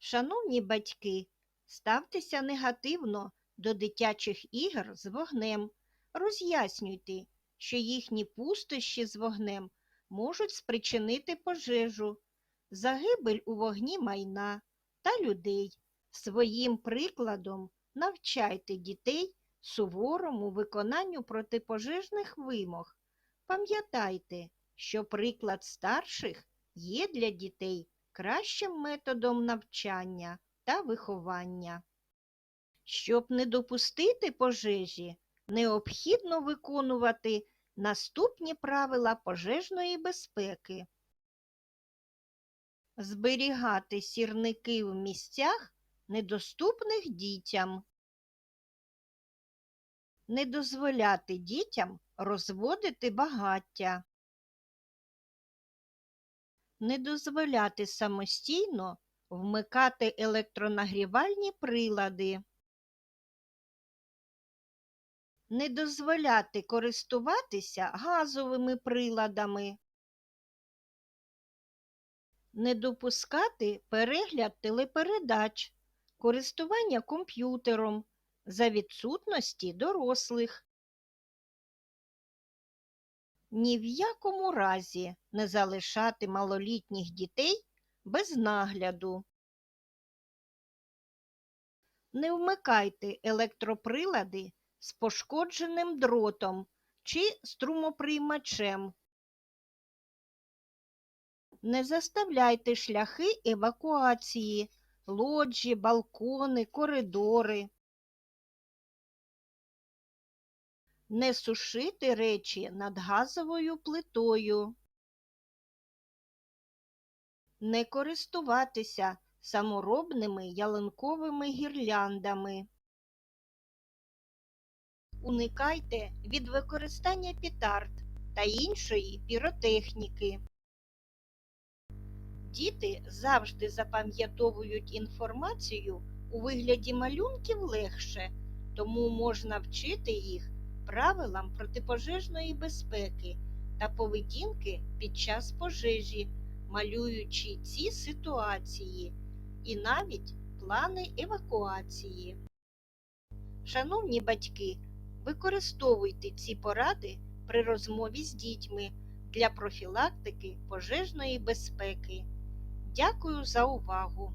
Шановні батьки, ставтеся негативно до дитячих ігор з вогнем. Роз'яснюйте, що їхні пустощі з вогнем можуть спричинити пожежу, загибель у вогні майна та людей. Своїм прикладом навчайте дітей суворому виконанню протипожежних вимог. Пам'ятайте, що приклад старших є для дітей кращим методом навчання та виховання. Щоб не допустити пожежі, необхідно виконувати наступні правила пожежної безпеки. Зберігати сірники в місцях, недоступних дітям. Не дозволяти дітям розводити багаття. Не дозволяти самостійно вмикати електронагрівальні прилади. Не дозволяти користуватися газовими приладами. Не допускати перегляд телепередач, користування комп'ютером за відсутності дорослих. Ні в якому разі не залишати малолітніх дітей без нагляду. Не вмикайте електроприлади з пошкодженим дротом чи струмоприймачем. Не заставляйте шляхи евакуації, лоджі, балкони, коридори. Не сушити речі над газовою плитою. Не користуватися саморобними ялинковими гірляндами. Уникайте від використання петард та іншої піротехніки. Діти завжди запам'ятовують інформацію у вигляді малюнків легше, тому можна вчити їх правилам протипожежної безпеки та поведінки під час пожежі, малюючи ці ситуації і навіть плани евакуації. Шановні батьки, використовуйте ці поради при розмові з дітьми для профілактики пожежної безпеки. Дякую за увагу!